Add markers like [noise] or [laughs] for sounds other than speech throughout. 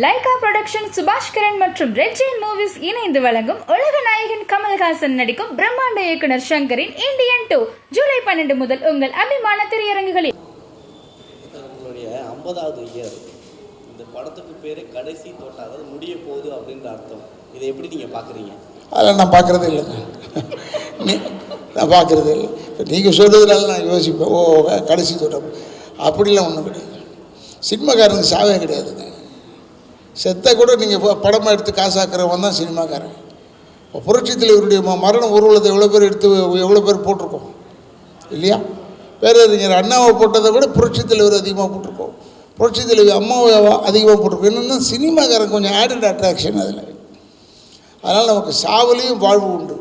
Lyca production சுபாஷ் கரன் மற்றும் red Jain movies இணைந்து வழங்கும் உலக நாயகன் கமல்ஹாசன் நடிக்கும் பிரம்மாண்ட இயக்குனர் சங்கரின் இந்தியன் டூ ஜூலை பன்னெண்டு முதல் உங்கள் அபிமான திரையரங்குகளில். உங்களுடைய ஐம்பதாவது இயர் இந்த படத்துக்கு பேர் கடைசி தோட்டம் அதாவது முடிய போகுது அப்படின்ற அர்த்தம். இதை எப்படி நீங்கள் பார்க்குறீங்க? அதெல்லாம் நான் பார்க்குறதே இல்லைங்க நீ நான் பார்க்குறதே இல்லை. இப்போ நீங்கள் சொல்கிறதுனால நான் யோசிப்பேன். ஓ கடைசி தோட்டம் அப்படிலாம் ஒன்றும் கிடையாது. சினிமாக்காரனுக்கு சாவே கிடையாதுங்க. செத்தாக கூட நீங்கள் படமாக எடுத்து காசாக்குறவன் தான் சினிமாக்காரன். இப்போ புரட்சி தலைவருடைய ம- மரண ஊர்வலத்தை எவ்வளோ பேர் எடுத்து எவ்வளோ பேர் போட்டிருக்கோம்? இல்லையா? பேரறிஞர் அண்ணாவை போட்டதை விட புரட்சி தலைவர் அதிகமாக போட்டிருக்கோம். புரட்சி அம்மாவை அதிகமாக போட்டிருக்கோம். என்னென்னா சினிமாக்காரன் கொஞ்சம் ஆடட் அட்ராக்ஷன் அதில். அதனால் நமக்கு சாவலையும் வாழ்வு உண்டு.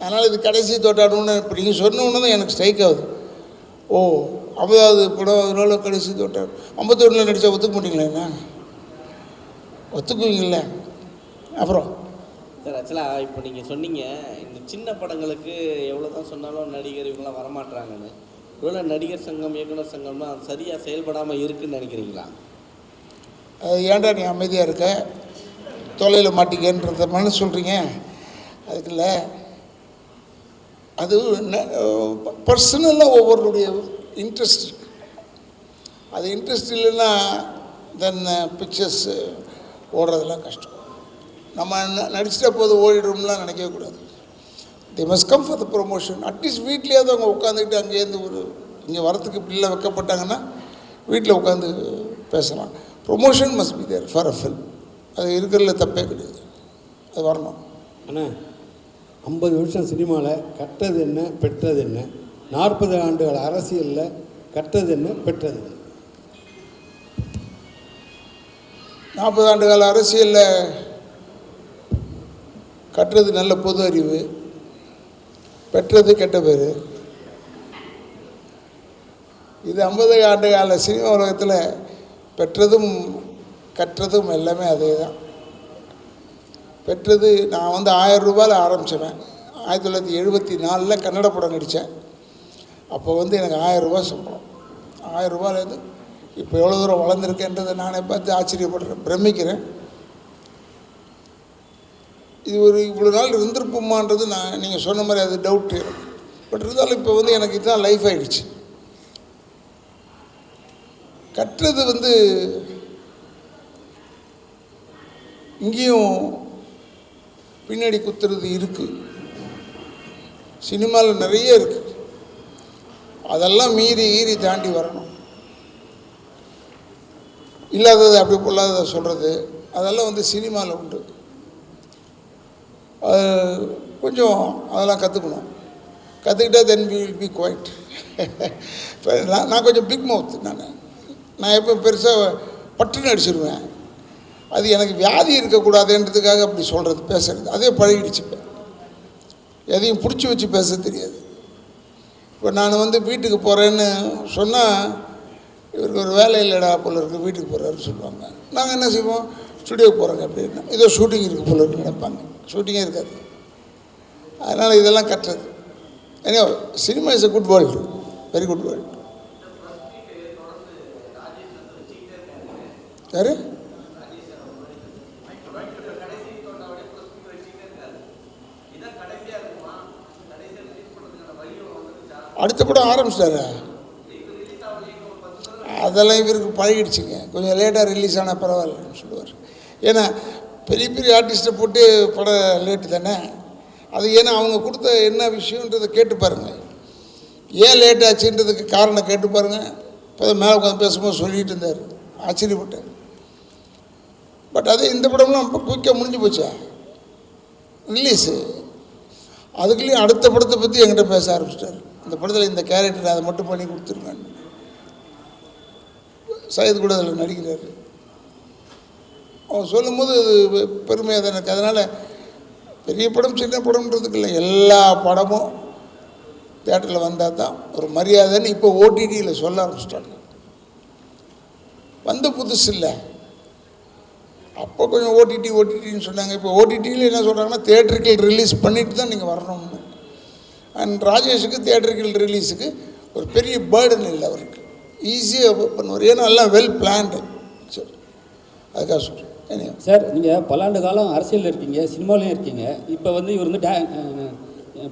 அதனால் இது கடைசி தோட்டாடணும்னு இப்போ நீங்கள் சொன்ன தான் எனக்கு ஸ்ட்ரைக் ஆகுது. ஓ ஐம்பதாவது படம் அதனால கடைசி தோட்டாடு. ஐம்பத்தொன்னில் நடித்தா ஒத்துக்க மாட்டீங்களா என்ன? ஒத்துக்குவீங்கள அப்புறம்? சார் ஆக்சுவலாக இப்போ நீங்கள் சொன்னீங்க இந்த சின்ன படங்களுக்கு எவ்வளோ தான் சொன்னாலும் நடிகர் இவங்களாம் வரமாட்றாங்கன்னு. ஒருவேளை நடிகர் சங்கம் இயக்குனர் சங்கம்லாம் சரியாக செயல்படாமல் இருக்குன்னு நினைக்கிறீங்களா? அது ஏன்டா நீ அமைதியாக இருக்க? தொலையில் மாட்டிக்கன்றத மாதிரி சொல்கிறீங்க அதுக்கு இல்லை. அது பர்சனலாக ஒவ்வொருடைய இன்ட்ரெஸ்ட் அது இன்ட்ரெஸ்ட் இல்லைன்னா தென் பிக்சர்ஸ் ஓடுறதெல்லாம் கஷ்டம். நம்ம நடிச்சிட்ட போது ஓடிடும்லாம் நினைக்கவே கூடாது. They must come for the promotion at least வீட்லேயாவது அவங்க உட்காந்துக்கிட்டு அங்கேருந்து ஒரு இங்கே வரத்துக்கு பிள்ளை வைக்கப்பட்டாங்கன்னா வீட்டில் உட்காந்து பேசலாம். Promotion must be there for a film அது இருக்கிறதுல தப்பே கிடையாது. அது வரணும். அண்ணா ஐம்பது வருஷம் சினிமாவில் கட்டது என்ன பெற்றது என்ன? நாற்பது ஆண்டுகள் அரசியலில் கட்டது என்ன பெற்றது என்ன? நாற்பது ஆண்டு கால அரசியலில் கட்டுறது நல்ல பொது அறிவு பெற்றது கெட்ட பேர். இது ஐம்பது ஆண்டு கால சினிமா உலகத்தில் பெற்றதும் கற்றதும் எல்லாமே அதே தான் பெற்றது நான் வந்து ஆயிரம் ரூபாயில் ஆரம்பித்தவன் ஆயிரத்தி தொள்ளாயிரத்தி எழுபத்தி நாலில் கன்னட படம் நடித்தேன் அப்போ வந்து எனக்கு ஆயிரம் ரூபா சம்பளம். ஆயிரம் ரூபாயிலேருந்து இப்போ எவ்வளோ தூரம் வளர்ந்துருக்கேன்றதை நானே பார்த்து ஆச்சரியப்படுறேன் பிரமிக்கிறேன். இது ஒரு இவ்வளோ நாள் இருந்திருப்போமான்றது நான் நீங்கள் சொன்ன மாதிரி அது டவுட்டு பட் இருந்தாலும் இப்போ வந்து எனக்கு இதுதான் லைஃப் ஆகிடுச்சு கற்றது வந்து இங்கேயும் பின்னாடி குத்துறது இருக்குது சினிமாவில் நிறைய இருக்குது அதெல்லாம் மீறி ஈறி தாண்டி வரணும். இல்லாததை அப்படி பொல்லாததை சொல்கிறது அதெல்லாம் வந்து சினிமாவில் உண்டு. அது கொஞ்சம் அதெல்லாம் கற்றுக்கணும் கற்றுக்கிட்டா then we will be quite [laughs] இப்போ நான் நான் கொஞ்சம் பிக் மவுத் நான். நான் எப்போ பெருசாக பட்டுன்னு அடிச்சிருவேன். அது எனக்கு வியாதி இருக்கக்கூடாதுன்றதுக்காக அப்படி சொல்கிறது பேசுகிறது அதே பழகிடுச்சு இப்போ. எதையும் பிடிச்சி வச்சு பேச தெரியாது. இப்போ நான் வந்து வீட்டுக்கு போகிறேன்னு சொன்னால் இவருக்கு ஒரு வேலை இல்லைடா போல இருக்கு வீட்டுக்கு போகிறாருன்னு சொல்லுவாங்க. நாங்கள் என்ன செய்வோம்? ஸ்டுடியோக்கு போகிறோங்க அப்படின்னா. ஏதோ ஷூட்டிங் இருக்குது போல இருக்குன்னு நினைப்பாங்க. ஷூட்டிங்கே இருக்காது. அதனால் இதெல்லாம் கட்டுறது ஏன்னா cinema is a good world very good world யாரு? அடுத்த படம் ஆரம்பிச்சிட்டாரு? அதெல்லாம் இவருக்கு பழகிடுச்சுங்க. கொஞ்சம் லேட்டாக ரிலீஸ் ஆனால் பரவாயில்லன்னு சொல்லுவார். ஏன்னா பெரிய பெரிய ஆர்டிஸ்ட்டை போட்டு படம் லேட்டு தானே? அது ஏன்னா அவங்க கொடுத்த என்ன விஷயன்றதை கேட்டு பாருங்கள் ஏன் லேட் ஆச்சுன்றதுக்கு காரணம் கேட்டு பாருங்க. இப்போ மேலே உட்காந்து பேசும்போது சொல்லிட்டு இருந்தார். ஆச்சரியப்பட்டேன். பட் அது இந்த படம்லாம் ரொம்ப குயிக்காக முடிஞ்சு போச்சா? ரிலீஸு அதுக்குள்ளேயும் அடுத்த படத்தை பற்றி என்கிட்ட பேச ஆரம்பிச்சிட்டாரு. இந்த படத்தில் இந்த கேரக்டர் அதை மட்டும் பண்ணி கொடுத்துருங்கன்னு. சையத் கூட அதில் நடிக்கிறார். அவன் சொல்லும்போது அது பெருமையாக தான் எனக்கு அதனால் பெரிய படம் சின்ன படம்ன்றதுக்கு இல்லை. எல்லா படமும் தேட்டரில் வந்தால் தான் ஒரு மரியாதைன்னு இப்போ ஓடிடியில் சொல்ல ஆரம்பிச்சிட்டாங்க. வந்த புதுசு இல்லை. அப்போ கொஞ்சம் ஓடிடி ஓடிடின்னு சொன்னாங்க. இப்போ ஓடிடியில் என்ன சொல்கிறாங்கன்னா தேட்டருக்கில் ரிலீஸ் பண்ணிட்டு தான் நீங்கள் வரணும்னு. அண்ட் ராஜேஷுக்கு தேட்டருக்கில் ரிலீஸுக்கு ஒரு பெரிய பேர்டன் இல்லை அவருக்கு. ஈஸியாக பண்ணுவார். ஏன்னா எல்லாம் வெல் பிளான்டு சரி. அதுக்காக சொல்கிறேன் சார் நீங்கள் பல ஆண்டு காலம் அரசியலில் இருக்கீங்க சினிமாலையும் இருக்கீங்க. இப்போ வந்து இவர் வந்து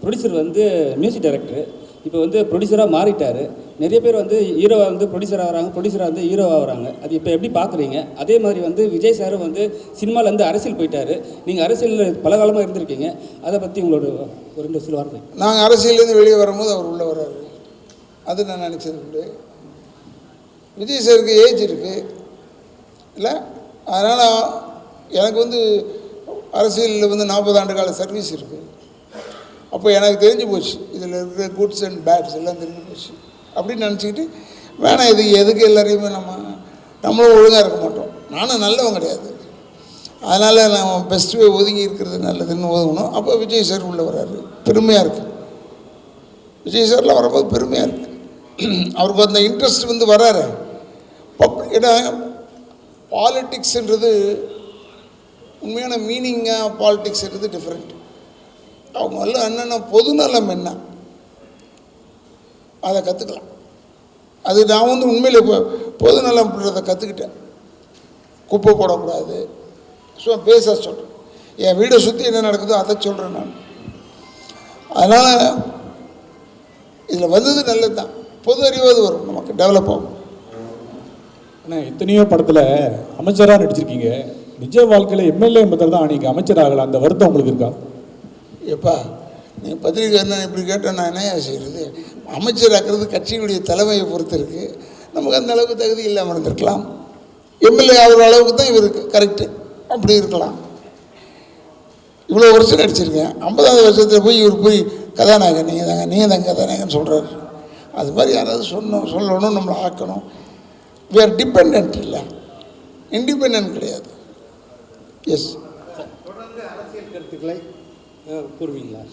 ப்ரொடியூசர் வந்து மியூசிக் டைரக்டர் இப்போ வந்து ப்ரொடியூசராக மாறிட்டார். நிறைய பேர் வந்து ஹீரோவாக வந்து ப்ரொடியூசர் ஆகிறாங்க ப்ரொடியூசராக வந்து ஹீரோ ஆகுறாங்க. அது இப்போ எப்படி பார்க்குறீங்க அதே மாதிரி வந்து விஜய் சாரும் வந்து சினிமாலேருந்து அரசியல் போயிட்டாரு. நீங்கள் அரசியலில் பல காலமாக இருந்திருக்கீங்க. அதை பற்றி உங்களோட ஒரு ரெண்டு சில வார்த்தை. நாங்கள் அரசியலேருந்து வெளியே வரும்போது அவர் உள்ளே வர்றாரு. அது நான் நினச்சது உண்டு. விஜய் சாருக்கு ஏஜ் இருக்குது இல்லை? அதனால் எனக்கு வந்து அரசியலில் வந்து நாற்பது ஆண்டு கால சர்வீஸ் இருக்குது அப்போ எனக்கு தெரிஞ்சு போச்சு இதில் இருக்கிற குட்ஸ் அண்ட் பேட்ஸ் எல்லாம் தெரிஞ்சு போச்சு. அப்படின்னு நினச்சிக்கிட்டு வேணாம் இது எதுக்கு எல்லாரையுமே நம்ம நம்மளும் ஒழுங்காக இருக்க மாட்டோம். நானும் நல்லவன் கிடையாது. அதனால் நம்ம பெஸ்ட்டு ஒதுங்கி இருக்கிறது நல்லதுன்னு ஒதுங்கணும். அப்போ விஜய் சார் உள்ளே வர்றாரு. பெருமையாக இருக்குது விஜய் சார்லாம் வரும்போது பெருமையாக இருக்குது [clears throat] அவருக்கு அந்த இன்ட்ரெஸ்ட் வந்து வராரு. பப் ஏன்னா பாலிட்டிக்ஸ்ன்றது உண்மையான மீனிங்காக பாலிட்டிக்ஸ்ன்றது டிஃப்ரெண்ட் அவங்க எல்லாம் என்னென்ன பொதுநலம் என்ன? அதை கற்றுக்கலாம் அது நான் வந்து உண்மையில் இப்போ பொதுநலம்ன்றதை கற்றுக்கிட்டேன் குப்பை போடக்கூடாது. ஸோ பேச சொல்கிறேன் என் வீடை சுற்றி என்ன நடக்குதோ அதை சொல்கிறேன் நான். அதனால் இதில் வந்தது நல்லது தான் பொது அறிவாது வரும். நமக்கு டெவலப் ஆகும். ஆனால் எத்தனையோ படத்தில் அமைச்சராக நடிச்சிருக்கீங்க. நிஜ வாழ்க்கையில் எம்எல்ஏ என்பதில் தான் நீங்கள் அமைச்சர் ஆகலை அந்த வருத்தம் உங்களுக்கு இருக்கா? எப்பா நீ பத்திரிக்கை என்ன இப்படி கேட்டால் நான் என்ன செய்கிறது அமைச்சராக்கிறது கட்சியினுடைய தலைமையை பொறுத்து இருக்குது நமக்கு அந்த அளவுக்கு தகுதி இல்லாமல் இருந்திருக்கலாம். எம்எல்ஏ ஆகிற அளவுக்கு தான் இவருக்கு கரெக்டு அப்படி இருக்கலாம். இவ்வளோ வருஷம் நடிச்சிருக்கேன். ஐம்பதாவது வருஷத்தில் போய் இவர் போய் கதாநாயகன் நீங்கள் தாங்க நீங்கள் தாங்க கதாநாயகன் சொல்கிறாரு அது மாதிரி யாராவது சொன்னோம் சொல்லணும் நம்மளை ஆக்கணும். We are டிபெண்ட் இல்லை. இண்டிபெண்ட் கிடையாது. எஸ் தொடர்ந்து அரசியல் கருத்துக்களை கூறுவீங்களா?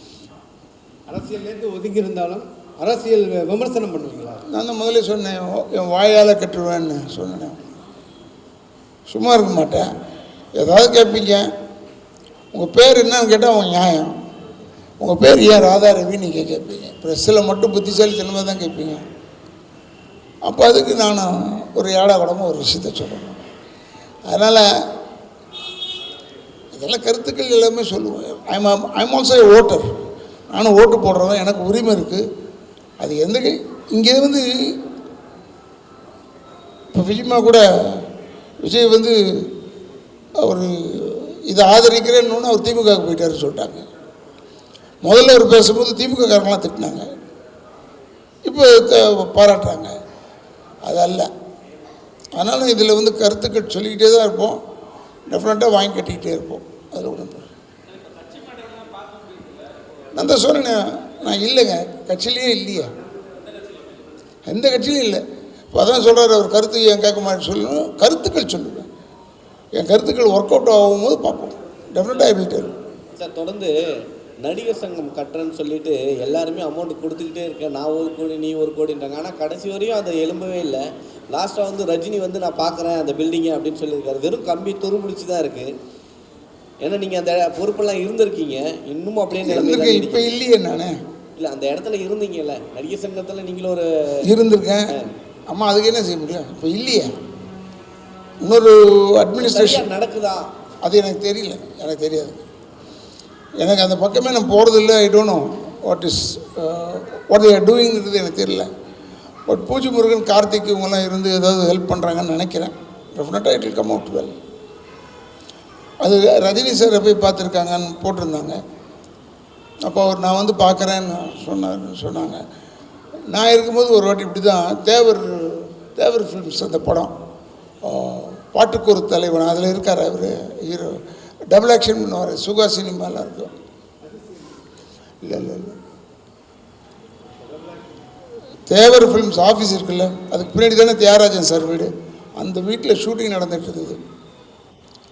அரசியல்லேருந்து ஒதுங்கி இருந்தாலும் அரசியல் வி- விமர்சனம் பண்ணுவீங்களா? நான் தான் முதல்ல சொன்னேன் என் வாயால் கட்டுருவேன்னு சொன்னேன். சும்மா இருக்க மாட்டேன். ஏதாவது கேட்பீங்க. உங்கள் பேர் என்னன்னு கேட்டால் அவங்க நியாயம். உங்கள் பேர் ஏன் ராதா ரவி நீங்கள் கேட்பீங்க ப்ரெஸ்ஸில் மட்டும் புத்திசாலித்தனமாக தான் கேட்பீங்க அப்போ அதுக்கு நான் ஒரு ஏடா கூடமாக ஒரு விஷயத்த சொல்லணும். அதனால் இதெல்லாம் கருத்துக்கள் எல்லாமே சொல்லுவேன் ஐம் ஐம் ஆல்சோ ஓட்டர் நானும் ஓட்டு போடுறவன் எனக்கு உரிமை இருக்குது அது எந்த இங்கே வந்து இப்போ விஜயமா கூட விஜய் வந்து அவர் இதை ஆதரிக்கிறேன்னு அவர் திமுகவுக்கு போயிட்டாருன்னு சொல்லிட்டாங்க. முதல்ல அவர் பேசும்போது திமுக காரங்களாம் திட்டினாங்க. இப்போ பாராட்டுறாங்க. அது அல்ல. அதனால் இதில் வந்து கருத்துக்கள் சொல்லிக்கிட்டே தான் இருப்போம். டெஃபினட்டாக வாங்கி கட்டிக்கிட்டே இருப்போம். அதில் ஒன்று நான் தான் சொன்னேன் நான் இல்லைங்க. கட்சியிலேயே இல்லையே. எந்த கட்சியிலையும் இல்லை. இப்போ அதான் சொல்கிறார் அவர் கருத்து என் கேட்க மாட்டேன்னு சொல்லணும். கருத்துக்கள் சொல்லுவேன் என் கருத்துக்கள் ஒர்க் அவுட் ஆகும்போது பார்ப்போம். டெஃபினட்டாக ஐ வில் சார் தொடர்ந்து நடிகர் சங்கம் கட்டுறேன்னு சொல்லிட்டு எல்லாருமே அமௌண்ட் கொடுத்துக்கிட்டே இருக்கேன். நான் ஒரு கோடி நீ ஒரு கோடின்றாங்க. ஆனால் கடைசி வரையும் அதை எழும்பவே இல்லை. லாஸ்ட்டாக வந்து ரஜினி வந்து நான் பார்க்குறேன் அந்த பில்டிங்கை அப்படின்னு சொல்லியிருக்காரு. வெறும் கம்பி துருபிடிச்சு தான் இருக்குது ஏன்னா நீங்கள் அந்த பொறுப்பெல்லாம் இருந்திருக்கீங்க. இன்னமும் அப்படியே இருந்திருக்கேன். இப்போ. இல்லையே நான். இல்லை அந்த இடத்துல இருந்தீங்கல்ல. நடிகர் சங்கத்தில் நீங்களும் ஒரு இருந்திருக்கேன். அம்மா அதுக்கு என்ன செய்ய முடியும்? இப்போ இல்லையே. இன்னொரு அட்மினிஸ்ட்ரேஷன் நடக்குதா? அது எனக்கு தெரியல. எனக்கு தெரியாது. எனக்கு அந்த பக்கமே நான் போகிறதில்ல I don't know what is what they're டூயிங்கிறது எனக்கு தெரியல. பட் பூஜை முருகன் கார்த்திக் இவங்கெல்லாம் இருந்து ஏதாவது ஹெல்ப் பண்ணுறாங்கன்னு நினைக்கிறேன். டெஃபினட்டாக it will come out well அது ரஜினி சாரை போய் பார்த்துருக்காங்கன்னு போட்டிருந்தாங்க. அப்போ அவர் நான் வந்து பார்க்குறேன்னு சொன்னார் சொன்னாங்க. நான் இருக்கும்போது ஒரு வாட்டி இப்படி தான் தேவர் தேவர் ஃபிலிம்ஸ் அந்த படம் பாட்டுக்கு ஒரு தலைவன் அதில் இருக்கார் அவர் ஹீரோ டபுள் ஆக்ஷன் பண்ணுவார் சுகா சினிமாலாம் இருக்கும். இல்லை இல்லை இல்லை. தேவர் ஃபிலிம்ஸ் ஆஃபீஸ் இருக்குல்ல அதுக்கு பின்னாடி தானே தியாகராஜன் சார் வீடு. அந்த வீட்டில் ஷூட்டிங் நடந்துட்டு இருந்தது.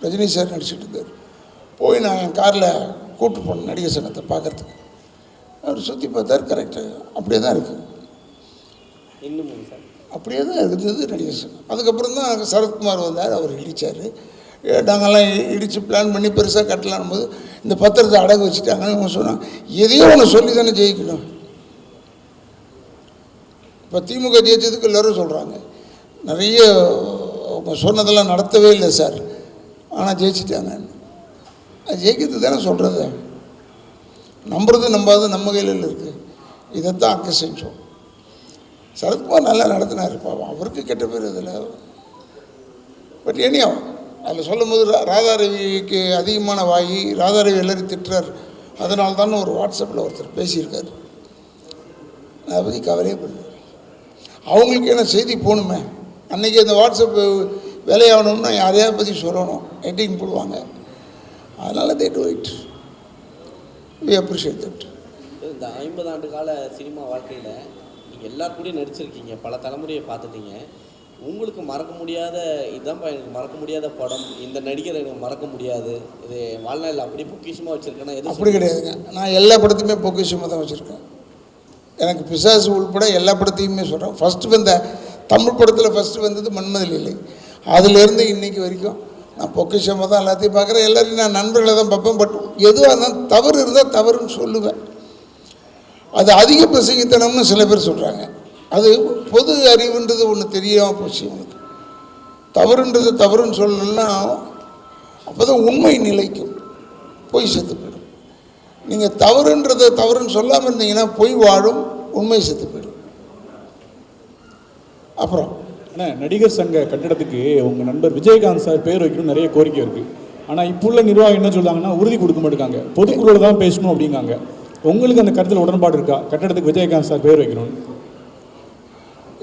ரஜினி சார் நடிச்சிட்டு இருந்தார். போய் நான் என் காரில் கூப்பிட்டு போனேன் நடிகர் சங்கத்தை பார்க்கறதுக்கு. அவர் சுற்றி பார்த்தார் கரெக்டு அப்படியே தான் இருக்குது அப்படியே தான் இருந்தது நடிகர் சங்கம். அதுக்கப்புறம் தான் சரத்குமார் வந்தார் அவர் இடித்தார் நாங்கள்லாம் இடித்து பிளான் பண்ணி பெருசாக கட்டலான் போது இந்த பத்திரத்தை அடகு வச்சுட்டாங்கன்னு அவங்க சொன்னாங்க. எதையோ ஒன்று சொல்லி தானே ஜெயிக்கணும். இப்போ திமுக ஜெயிச்சதுக்கு எல்லோரும் சொல்கிறாங்க நிறைய அவங்க சொன்னதெல்லாம் நடத்தவே இல்லை சார். ஆனால் ஜெயிச்சிட்டாங்க. அது ஜெயிக்கிறது தானே சொல்கிறது நம்புறது நம்பாது நம்ம கையில் இருக்குது இதைத்தான் அங்கே செஞ்சோம். சரத்குமார் நல்லா நடத்தினார். பாவம் அவருக்கு கெட்ட பேர் இதில் பட் ஏனியா அதில் சொல்லும் போது ராதாரவிக்கு அதிகமான வாயி ராதாரவி எல்லாரும் திட்டுறார். அதனால தான் ஒரு வாட்ஸ்அப்பில் ஒருத்தர் பேசியிருக்கார். அதை பற்றி கவலையே பண்ணு அவங்களுக்கு என்ன செய்தி போகணுமே? அன்றைக்கி அந்த வாட்ஸ்அப் வேலையாகணும்னா யாரையாவது பற்றி சொல்லணும். எட்டிங் போடுவாங்க. அதனால் they do it we appreciate that இந்த ஐம்பது ஆண்டு கால சினிமா வாழ்க்கையில் நீங்கள் எல்லார் கூடயும் நடிச்சிருக்கீங்க. பல தலைமுறையை பார்த்துட்டீங்க. உங்களுக்கு மறக்க முடியாத இதுதான்ப்பா எனக்கு மறக்க முடியாத படம். இந்த நடிகரை எனக்கு மறக்க முடியாது. இது வாழ்நாளில் அப்படி பொக்கிஷமாக வச்சுருக்கேன்னா எது அப்படி கிடையாதுங்க. நான் எல்லா படத்தையுமே பொக்கிஷமாக தான் வச்சுருக்கேன். எனக்கு பிசாசு உள்பட எல்லா படத்தையுமே சொல்கிறேன் ஃபஸ்ட்டு வந்த தமிழ் படத்தில் ஃபஸ்ட்டு வந்தது மன்மதில் இல்லை அதுலேருந்து இன்னைக்கு வரைக்கும் நான் பொக்கிஷமாக தான் எல்லாத்தையும் பார்க்குறேன். எல்லாரையும் நான் நண்பர்களை தான் பார்ப்பேன். பட் எதுவாக இருந்தாலும் தவறு இருந்தால் தவறுன்னு சொல்லுவேன். அது அதிக பிரசங்கித்தனம்னு சில பேர் சொல்கிறாங்க அது பொது அறிவுன்றது ஒன்று தெரியாமல் போச்சு உங்களுக்கு தவறுன்றது தவறுன்னு சொல்லணும்னா அப்போ தான் உண்மை நிலைக்கும். பொய் செத்து போயிடும். நீங்கள் தவறுன்றதை தவறுன்னு சொல்லாமல் இருந்தீங்கன்னா பொய் வாழும் உண்மை செத்து போயிடும். அப்புறம். அண்ணா நடிகர் சங்க கட்டிடத்துக்கு உங்கள் நண்பர் விஜயகாந்த் சார் பேர் வைக்கணும் நிறைய கோரிக்கை இருக்குது ஆனால் இப்போ உள்ள நிர்வாகம் என்ன சொல்கிறாங்கன்னா உறுதி கொடுக்க மாட்டேங்காங்க. பொதுக்குழுவில் தான் பேசணும் அப்படிங்காங்க. உங்களுக்கு அந்த கருத்தில் உடன்பாடு இருக்கா? கட்டடத்துக்கு விஜயகாந்த் சார் பேர் வைக்கணும்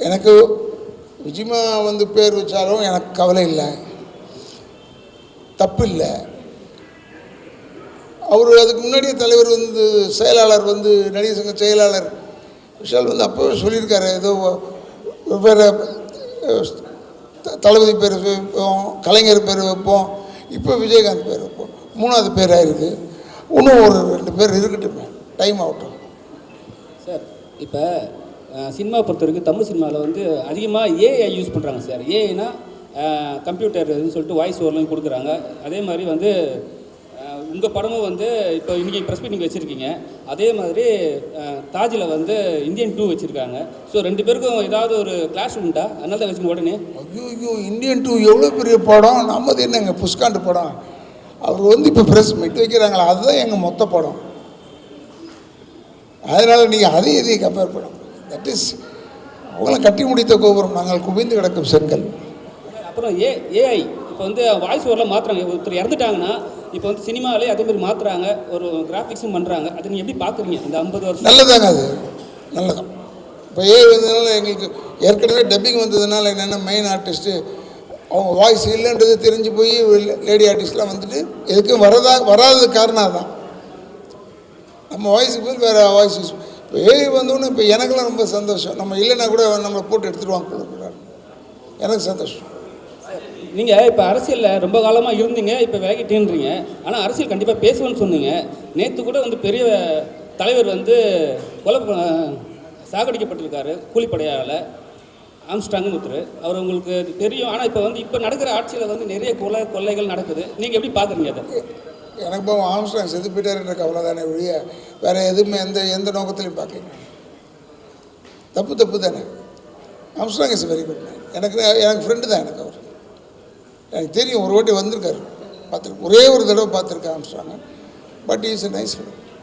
எனக்கு ருஜிமா வந்து பேர் வச்சாலும் எனக்கு கவலை இல்லை. தப்பு இல்லை. அவர் அதுக்கு முன்னாடியே தலைவர் வந்து செயலாளர் வந்து நடிகர் சங்க செயலாளர் விஷால் வந்து அப்போவே சொல்லியிருக்காரு. ஏதோ வெவ்வேறு த- தளபதி பேர் வைப்போம் கலைஞர் பேர் வைப்போம் இப்போ விஜயகாந்த் பேர் வைப்போம். மூணாவது பேராக இருக்குது இன்னும் ஒரு ரெண்டு பேர் இருக்கட்டும். டைம் ஆகட்டும் சார் இப்போ சினிமா பொறுத்த வரைக்கும் தமிழ் சினிமாவில் வந்து அதிகமாக ஏஐ யூஸ் பண்ணுறாங்க சார் ஏஐனா கம்ப்யூட்டர் இதுன்னு சொல்லிட்டு வாய்ஸ் ஓவர்லாம் கொடுக்குறாங்க. அதே மாதிரி வந்து உங்கள் படமும் வந்து இப்போ இன்றைக்கி ப்ரெஸ் மீட்டிங் வச்சுருக்கீங்க. அதே மாதிரி தாஜில் வந்து இந்தியன் டூ வச்சுருக்காங்க. ஸோ ரெண்டு பேருக்கும் ஏதாவது ஒரு கிளாஸ் உண்டா? அதனால தான் வச்சுருங்க உடனே. ஐயோ ஐயோ இந்தியன் டூ எவ்வளோ பெரிய படம்? நம்மது என்னங்க புஷ்காண்டு படம்? அவர் வந்து இப்போ ப்ரெஸ் மீட் வைக்கிறாங்களா அதுதான் எங்கள் மொத்த படம். அதனால் நீங்கள் அதை இதையும் கம்பேர் பண்ண தட் இஸ் அவங்களாம் கட்டி முடித்த கோபுரம். நாங்கள் குவிந்து கிடக்கும் செங்கல். அப்புறம் ஏ ஏஐ இப்போ வந்து வாய்ஸ் ஓவரில் மாற்றுறாங்க ஒருத்தர் இறந்துட்டாங்கன்னா இப்போ வந்து சினிமாவிலே அதே மாதிரி மாற்றுறாங்க ஒரு கிராஃபிக்ஸும் பண்ணுறாங்க அதை நீங்கள் எப்படி பார்க்குறீங்க இந்த ஐம்பது வருஷம். நல்லதாங்க அது. நல்லதான். இப்போ ஏ வந்ததுனால எங்களுக்கு ஏற்கனவே டப்பிங் வந்ததுனால என்னென்ன மெயின் ஆர்டிஸ்ட்டு அவங்க வாய்ஸ் இல்லைன்றது தெரிஞ்சு போய் லேடி ஆர்டிஸ்ட்லாம் வந்துட்டு எதுக்கும் வரதா வராதது காரணம் அதான். நம்ம வாய்ஸுக்கு பதில் வேறு வாய்ஸ் யூஸ் இப்போ ஏஐ வந்தோடனே இப்போ எனக்கெல்லாம் ரொம்ப சந்தோஷம். நம்ம இல்லைன்னா கூட நம்மளை போட்டு எடுத்துகிட்டு போல எனக்கு சந்தோஷம். நீங்கள் இப்போ அரசியலில் ரொம்ப காலமாக இருந்தீங்க இப்போ விலகிட்டேன்றீங்க. ஆனால் அரசியல் கண்டிப்பாக பேசுவேன்னு சொன்னீங்க. நேற்று கூட வந்து பெரிய தலைவர் வந்து கொலை சாகடிக்கப்பட்டிருக்காரு கூலிப்படையால். ஆம்ஸ்டாங்னு ஒருத்தர். அவர் உங்களுக்கு தெரியும். ஆனால் இப்போ வந்து இப்போ நடக்கிற ஆட்சியில் வந்து நிறைய கொலை கொள்ளைகள் நடக்குது. நீங்கள் எப்படி பார்க்குறீங்க அதை? எனக்கு இப்போ ஆம்ஸ்டாங் செத்து போயிட்டாருன்ற கவலை தானே ஒழிய வேறு எதுவுமே எந்த எந்த நோக்கத்திலையும் பார்க்கல. தப்பு தப்பு தானே. ஆம்ஸ்டாங் இஸ் வெரி குட் எனக்கு எனக்கு ஃப்ரெண்டு தான் எனக்கு அவர். எனக்கு தெரியும் ஒரு வாட்டி வந்திருக்காரு. பார்த்துருக்கேன் ஒரே ஒரு தடவை பார்த்துருக்கேன் ஆம்ஸ்டாங்க but is a nice friend